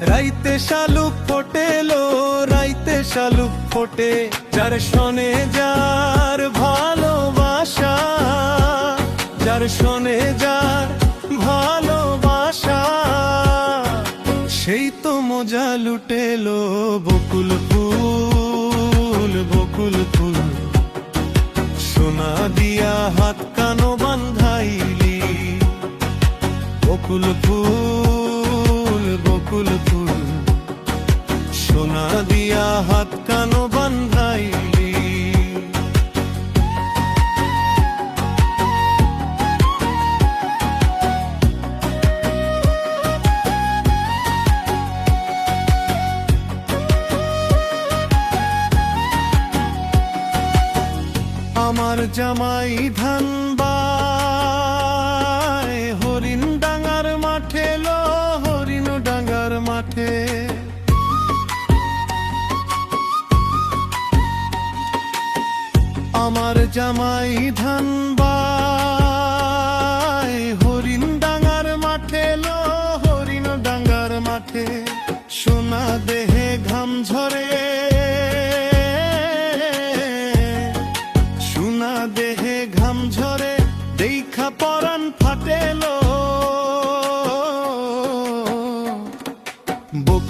রাইতে শালুক ফোটেলো রাইতে শালুক ফোটে। যার শোনে যার ভালোবাসা, যার শোনে যার ভালোবাসা, সেই তো মজা লুটেলো বকুল ফুল বকুল ফুল। সোনা দিয়া হাত কানো বান্ধাইলি, বকুল ফুল জামাই ধান বায় হরিণ ডাঙ্গার মাঠে লো হরিণ ডাঙ্গার মাঠে। আমার জামাই ধান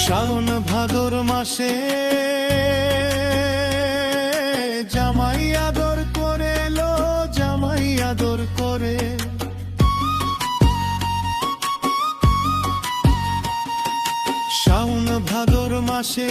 শ্রাবণ ভাদর মাসে জামাই আদর করে লো জামাই আদর করে। শ্রাবণ ভাদর মাসে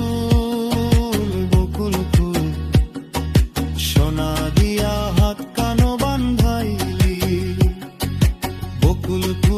বকুল